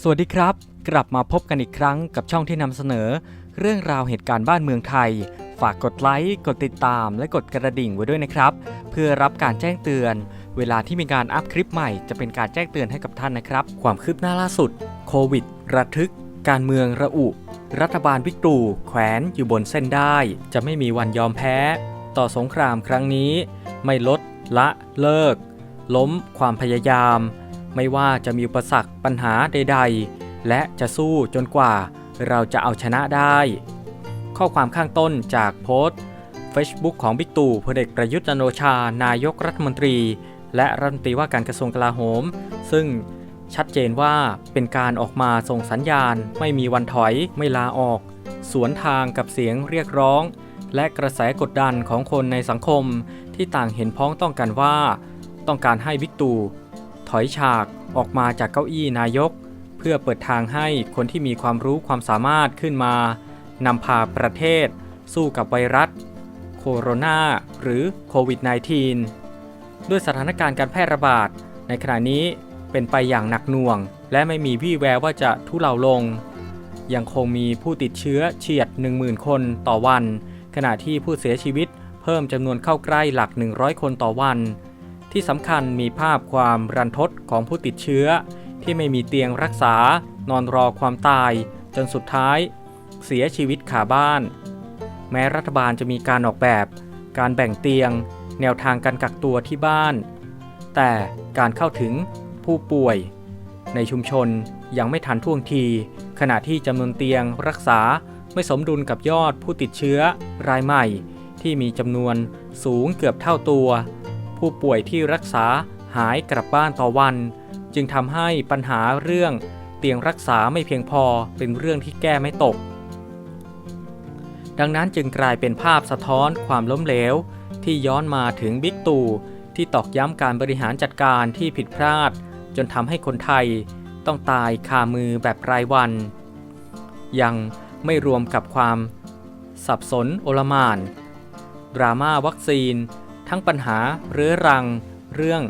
สวัสดีครับ กลับมาพบกันอีกครั้งกับช่องที่นำเสนอ เรื่องราวเหตุการณ์บ้านเมืองไทย ฝากกดไลค์กดติดตาม และกดกระดิ่งไว้ด้วยนะครับ เพื่อรับการแจ้งเตือน เวลาที่มีการอัพคลิปใหม่จะเป็นการแจ้งเตือนให้กับท่านนะครับ ความคืบหน้าล่าสุด โควิด ระทึก การเมืองระอุ รัฐบาลวิกตูแขวนอยู่บนเส้นได้ จะไม่มีวันยอมแพ้ ต่อสงครามครั้งนี้ ไม่ลดละเลิก ล้มความพยายาม ไม่ว่าจะมีอุปสรรคปัญหาใด ๆ และจะสู้จนกว่าเราจะเอาชนะได้ ข้อความข้างต้นจากโพสต์ Facebook ของบิ๊กตู่พลเอกประยุทธ์จันโอชา นายกรัฐมนตรี และรัฐมนตรีว่าการกระทรวงกลาโหม ซึ่งชัดเจนว่าเป็นการออกมาส่งสัญญาณ ไม่มีวันถอยไม่ลาออก สวนทางกับเสียงเรียกร้อง และกระแสกดดันของคนในสังคมที่ต่างเห็นพ้องต้องกันว่า ต้องการให้บิ๊กตู่ ถอยฉากออกมาจากเก้าอี้นายก เพื่อเปิดทางให้คนที่มีความรู้ความสามารถขึ้นมานำพาประเทศ สู้กับไวรัสโคโรนาหรือโควิด -19 ด้วยสถานการณ์การแพร่ระบาด ในขณะนี้เป็นไปอย่างหนักหน่วง และไม่มีวี่แววว่าจะทุเลาลง ยังคงมีผู้ติดเชื้อเฉียด 10,000 คนต่อวัน ขณะที่ผู้เสียชีวิตเพิ่มจำนวนเข้าใกล้หลัก 100 คนต่อวัน ที่สำคัญมีภาพความรันทดของผู้ติดเชื้อ ที่ไม่มีเตียงรักษา นอนรอความตาย จนสุดท้าย เสียชีวิตขาบ้าน แม้รัฐบาลจะมีการออกแบบ การแบ่งเตียง แนวทางการกักตัวที่บ้าน แต่การเข้าถึงผู้ป่วย ในชุมชนยังไม่ทันท่วงที ขณะที่จำนวนเตียงรักษาไม่สมดุลกับยอดผู้ติดเชื้อรายใหม่ ที่มีจำนวนสูงเกือบเท่าตัว ผู้ป่วยที่รักษาหายกลับบ้านต่อวัน จึงทำให้ปัญหาเรื่องเตียงรักษาไม่เพียงพอเป็นเรื่องที่แก้ไม่ตก ดังนั้นจึงกลายเป็นภาพสะท้อนความล้มเหลว ที่ย้อนมาถึงบิ๊กตู่ที่ตอกย้ำการบริหารจัดการที่ผิดพลาด จนทำให้คนไทยต้องตายคามือแบบรายวัน ยังไม่รวมกับความสับสนโอลมาน ดราม่าวัคซีน ทั้งปัญหาเรื้อรัง เรื่อง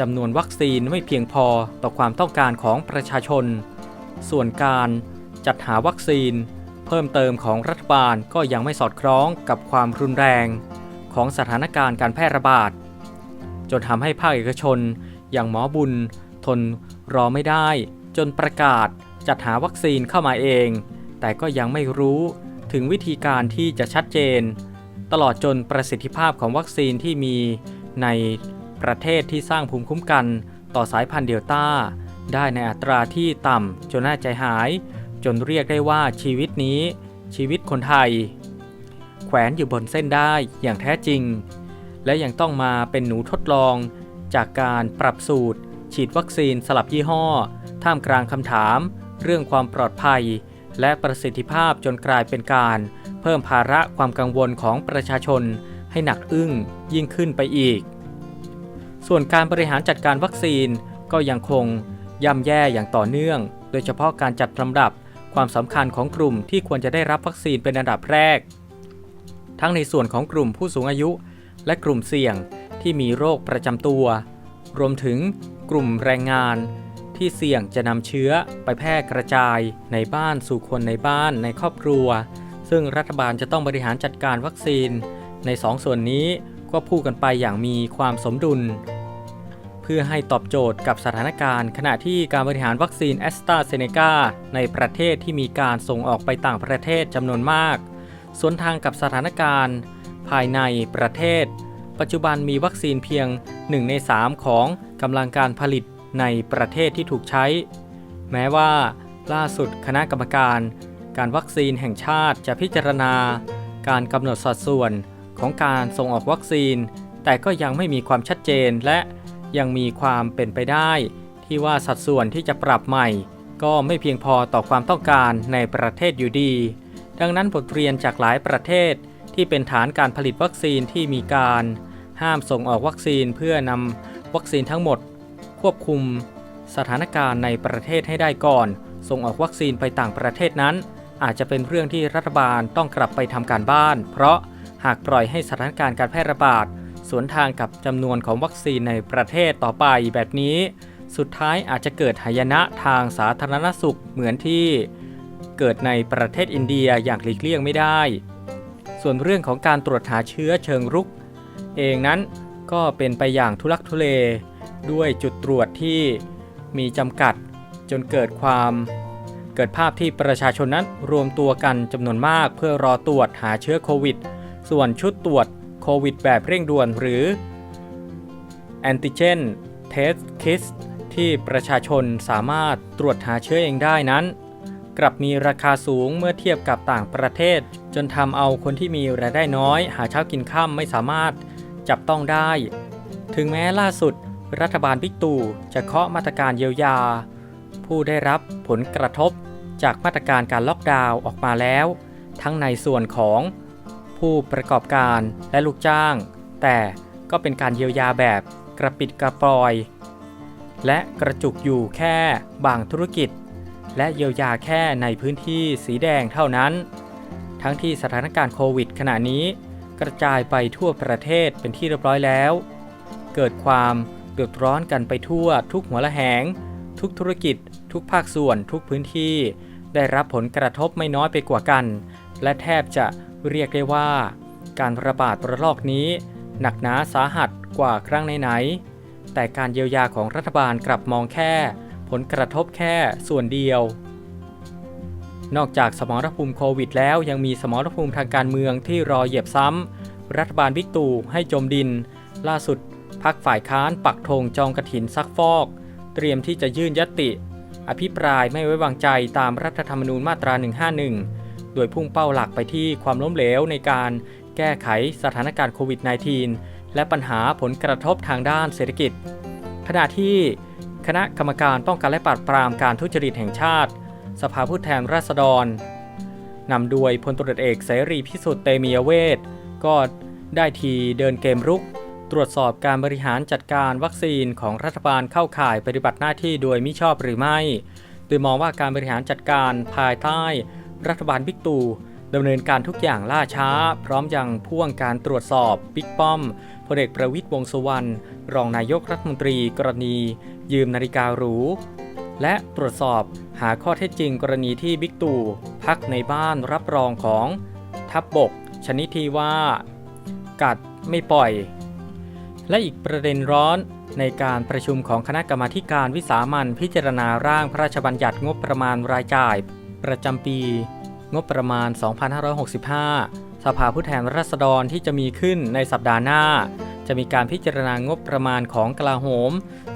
จำนวนวัคซีนไม่เพียงพอต่อความต้องการของประชาชน ส่วนการจัดหาวัคซีน เพิ่มเติมของรัฐบาลก็ยังไม่สอดคล้องกับความรุนแรง ของสถานการณ์การแพร่ระบาด จนทำให้ภาคเอกชน อย่างหมอบุญ ทนรอไม่ได้ จนประกาศจัดหาวัคซีนเข้ามาเอง แต่ก็ยังไม่รู้ถึงวิธีการที่จะชัดเจน ตลอดจนประสิทธิภาพของวัคซีนที่มีในประเทศที่สร้างภูมิคุ้มกัน ต่อสายพันธุ์เดลต้า ได้ในอัตราที่ต่ำจนน่าใจหาย จนเรียกได้ว่าชีวิตนี้ ชีวิตคนไทย แขวนอยู่บนเส้นได้อย่างแท้จริง และยังต้องมาเป็นหนูทดลอง จากการปรับสูตร ฉีดวัคซีนสลับยี่ห้อ ท่ามกลางคำถาม เรื่องความปลอดภัย และประสิทธิภาพจนกลายเป็นการ เพิ่มภาระความกังวลของประชาชนให้หนักอึ้งยิ่งขึ้นไปอีก ส่วนการบริหารจัดการวัคซีนก็ยังคงย่ำแย่อย่างต่อเนื่อง โดยเฉพาะการจัดลำดับความสำคัญของกลุ่มที่ควรจะได้รับวัคซีนเป็นอันดับแรก ทั้งในส่วนของกลุ่มผู้สูงอายุ และกลุ่มเสี่ยงที่มีโรคประจำตัว รวมถึงกลุ่มแรงงานที่เสี่ยงจะนำเชื้อไปแพร่กระจายในบ้านสู่คนในบ้านในครอบครัว ซึ่งรัฐบาลจะต้องบริหารจัดการวัคซีน ในสองส่วนนี้ก็พูดกันไปอย่างมีความสมดุล เพื่อให้ตอบโจทย์กับสถานการณ์ ขณะที่การบริหารวัคซีนแอสตราเซเนกาในประเทศที่มีการส่งออกไปต่างประเทศจำนวนมาก สวนทางกับสถานการณ์ ภายในประเทศ ปัจจุบันมีวัคซีนเพียง 1 ใน 3 ของกำลังการผลิตในประเทศที่ถูกใช้ แม้ว่าล่าสุดคณะกรรมการ การวัคซีนแห่งชาติจะพิจารณา การกำหนดสัดส่วนของการส่งออกวัคซีน แต่ก็ยังไม่มีความชัดเจนและยังมีความเป็นไปได้ ที่ว่าสัดส่วนที่จะปรับใหม่ ก็ไม่เพียงพอต่อความต้องการในประเทศอยู่ดี ดังนั้นบทเรียนจากหลายประเทศที่เป็นฐานการผลิตวัคซีนที่มีการ ห้ามส่งออกวัคซีนเพื่อนำวัคซีนทั้งหมด ควบคุมสถานการณ์ในประเทศให้ได้ก่อน ส่งออกวัคซีนไปต่างประเทศนั้น อาจจะเป็นเรื่องที่รัฐบาลต้องกลับไปทำการบ้าน เพราะหากปล่อยให้สถานการณ์การแพร่ระบาดสวนทางกับจำนวนของวัคซีนในประเทศต่อไปแบบนี้ สุดท้ายอาจจะเกิดหายนะทางสาธารณสุขเหมือนที่ เกิดในประเทศอินเดียอย่างหลีกเลี่ยงไม่ได้ ส่วนเรื่องของการตรวจหาเชื้อเชิงรุก เองนั้นก็เป็นไปอย่างทุลักทุเล ด้วยจุดตรวจที่มีจำกัดจนเกิดความ กิดภาพที่ประชาชนนั้นรวมตัวกันจำนวนมากเพื่อรอตรวจหาเชื้อโควิด ส่วนชุดตรวจโควิดแบบเร่งด่วนหรือ Antigen Test Kit ที่ประชาชนสามารถตรวจหาเชื้อเองได้นั้น กลับมีราคาสูงเมื่อเทียบกับต่างประเทศ จนทำเอาคนที่มีรายได้น้อย หาเช้ากินข้ามไม่สามารถจับต้องได้ ถึงแม้ล่าสุด รัฐบาลบิ๊กตู่จะเคาะมาตรการเยียวยา ผู้ได้รับผลกระทบ จากมาตรการการล็อกดาวน์ออกมาแล้ว ทั้งในส่วนของผู้ประกอบการและลูกจ้าง แต่ก็เป็นการเยียวยาแบบกระปิดกระปอย และกระจุกอยู่แค่บางธุรกิจ และเยียวยาแค่ในพื้นที่สีแดงเท่านั้น ทั้งที่สถานการณ์โควิดขณะนี้ กระจายไปทั่วประเทศเป็นที่เรียบร้อยแล้ว เกิดความเดือดร้อนกันไปทั่วทุกหัวละแหง ทุกธุรกิจ ทุกภาคส่วน ทุกพื้นที่ ได้รับผลกระทบไม่น้อยไปกว่ากัน และแทบจะเรียกได้ว่า การระบาดระลอกนี้ หนักหนาสาหัสกว่าครั้งไหนๆแต่การเยียวยาของรัฐบาลกลับมองแค่ ผลกระทบแค่ส่วนเดียว นอกจากสมรภูมิโควิดแล้วยังมีสมรภูมิทางการเมืองที่รอเหยียบซ้ำรัฐบาลบิ๊กตู่ให้จมดิน ล่าสุดพักฝ่ายค้านปักธงจองกระถินซักฟอก เตรียมที่จะยื่นยติ อภิปรายไม่ไว้วางใจตามรัฐธรรมนูญมาตรา 151 โดยพุ่งเป้าหลักไปที่ความล้มเหลวในการแก้ไขสถานการณ์โควิด -19 และปัญหาผลกระทบทางด้านเศรษฐกิจ ขณะที่คณะกรรมการป้องกันและปราบปรามการทุจริตแห่งชาติ สภาผู้แทนราษฎรนำโดยพลตรเอกเสรีพิสุทธิ์เตมียเวทก็ได้ทีเดินเกมรุก ตรวจสอบการบริหารจัดการวัคซีนของรัฐบาลเข้าข่ายปฏิบัติหน้าที่โดยมิชอบหรือไม่โดยมองว่าการบริหารจัดการภายใต้ รัฐบาลบิ๊กตู่ดำเนินการทุกอย่างล่าช้า พร้อมยังพ่วงการตรวจสอบบิ๊กป้อมพลเอกประวิตยวงสุวรรณรองนายกรัฐมนตรีกรณี ยืมนาฬิกาหรูและตรวจสอบหาข้อเท็จจริงกรณีที่บิ๊กตู่พักในบ้านรับรองของทัพบบก ชนิดที่ว่า กัดไม่ปล่อย และอีกประเด็นร้อนในการประชุมของคณะกรรมาธิการวิสามันพิจารณาร่างพระราชบัญญัติงบประมาณรายจ่าย ประจำปี งบประมาณ 2565 สภาผู้แทนราษฎรที่จะมีขึ้นในสัปดาห์หน้า จะมีการพิจารณางบประมาณของกลาโหม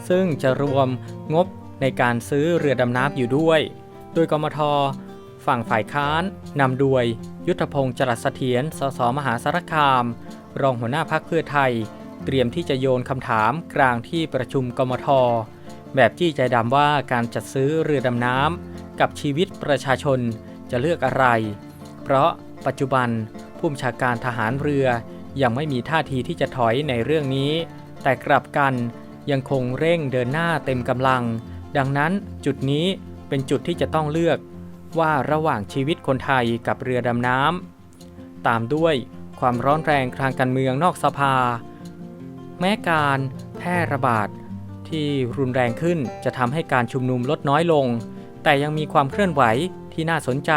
ซึ่งจะรวมงบในการซื้อเรือดำน้ำอยู่ด้วย โดยกมท ฝั่งฝ่ายค้านนำโดย ยุทธพงศ์จรัสเสถียร สสมหาสารคาม รองหัวหน้าพักเพื่อไทย เตรียมที่จะโยนคำถามกลางที่ประชุมกมท แบบจี้ใจดำว่าการจัดซื้อเรือดำน้ำกับชีวิตประชาชนจะเลือกอะไร เพราะปัจจุบันผู้บัญชาการทหารเรือยังไม่มีท่าทีที่จะถอยในเรื่องนี้ แต่กลับกันยังคงเร่งเดินหน้าเต็มกำลัง ดังนั้นจุดนี้เป็นจุดที่จะต้องเลือกว่าระหว่างชีวิตคนไทยกับเรือดำน้ำตามด้วยความร้อนแรงทางการเมืองนอกสภา แม้การแพร่ระบาดที่รุนแรงขึ้นจะทำให้การชุมนุมลดน้อยลง แต่ยังมีความเคลื่อนไหวที่น่าสนใจ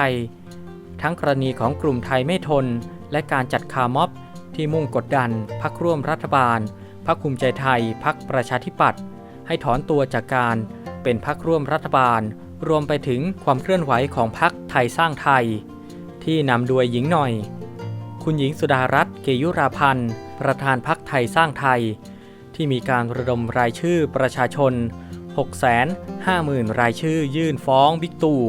ทั้งกรณีของกลุ่มไทยไม่ทน และการจัดคาร์ม็อบ ที่มุ่งกดดันพักร่วมรัฐบาลพักภูมิใจไทยพักประชาธิปัตย์ให้ถอนตัวจากการเป็นพักร่วมรัฐบาล รวมไปถึงความเคลื่อนไหวของพักไทยสร้างไทย ที่นำโดยหญิงหน่อย คุณหญิงสุดารัตน์เกยุราพันธ์ ประธานพักไทยสร้างไทย ที่มีการระดมรายชื่อประชาชน 650,000 รายชื่อยื่นฟ้องบิ๊กตู่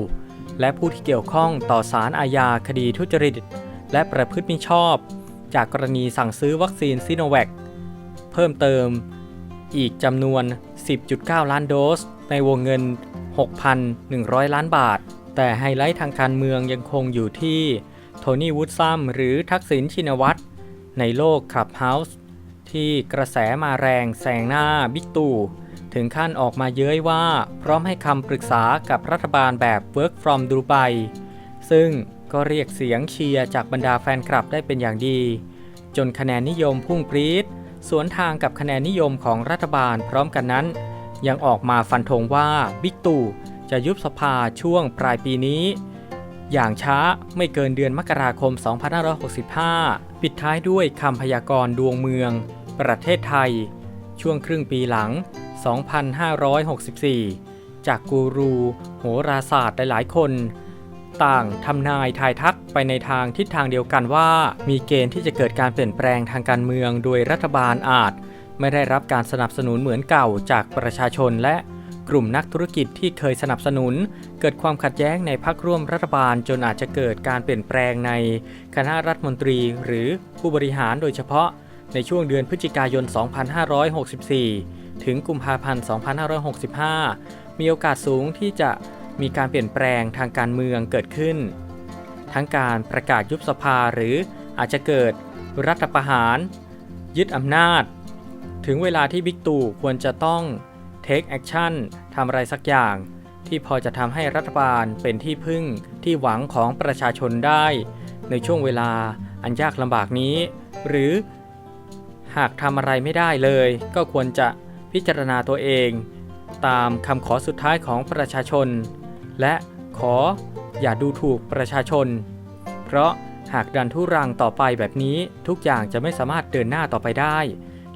และผู้ที่เกี่ยวข้องต่อสารอาญาคดีทุจริต และประพฤติมิชอบ จากกรณีสั่งซื้อวัคซีนซิโนแวคเพิ่มเติมอีกจำนวน 10.9 ล้านโดส ในวงเงิน 6,100 ล้านบาท แต่ไฮไลท์ทางการเมืองยังคงอยู่ที่ โทนี่วูดซัมหรือทักษิณชินวัตร ในโลกคลับเฮาส์ที่กระแสมาแรงแซงหน้าบิ๊กตู่ถึงขั้นออกมาเย้ยว่าพร้อมให้คำปรึกษากับรัฐบาลแบบ Work from Dubai ซึ่งก็เรียกเสียงเชียร์จากบรรดาแฟนคลับได้เป็นอย่างดี จนคะแนนนิยมพุ่งปรี๊ดสวนทางกับคะแนนนิยมของรัฐบาลพร้อมกันนั้น ยังออกมาฟันธงว่าบิ๊กตู่จะยุบสภาช่วงปลายปีนี้ อย่างช้าไม่เกินเดือนมกราคม 2565 ปิดท้ายด้วยคำพยากรณ์ดวงเมือง ประเทศไทย ช่วงครึ่งปีหลัง 2564 จากกูรู โหราศาสตร์หลายๆ คน ต่างทำนายทายทักไปในทางทิศทางเดียวกันว่า มีเกณฑ์ที่จะเกิดการเปลี่ยนแปลงทางการเมือง โดยรัฐบาลอาจ ไม่ได้รับการสนับสนุนเหมือนเก่าจากประชาชนและ กลุ่มนักธุรกิจที่เคยสนับสนุน เกิดความขัดแย้งในพักร่วมรัฐบาลจนอาจจะเกิดการเปลี่ยนแปลงในคณะรัฐมนตรีหรือผู้บริหารโดยเฉพาะ ในช่วงเดือนพฤศจิกายน 2564 ถึงกุมภาพันธ์ 2565 มีโอกาสสูงที่จะมีการเปลี่ยนแปลงทางการเมืองเกิดขึ้น ทั้งการประกาศยุบสภาหรืออาจจะเกิดรัฐประหาร ยึดอำนาจ ถึงเวลาที่บิ๊กตู่ควรจะต้อง take action ทำอะไรสักอย่าง ที่พอจะทำให้รัฐบาลเป็นที่พึ่งที่หวังของประชาชนได้ ในช่วงเวลาอันยากลำบากนี้ หรือหากทำอะไรไม่ได้เลย ก็ควรจะพิจารณาตัวเอง ตามคำขอสุดท้ายของประชาชน และขออย่าดูถูกประชาชน เพราะหากดันทุรังต่อไปแบบนี้ทุกอย่างจะไม่สามารถเดินหน้าต่อไปได้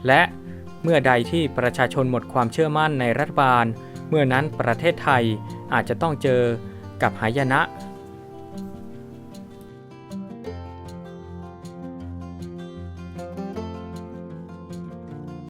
และ เมื่อใดที่ประชาชนหมดความเชื่อมั่นในรัฐบาล เมื่อนั้นประเทศไทยอาจจะต้องเจอกับหายนะ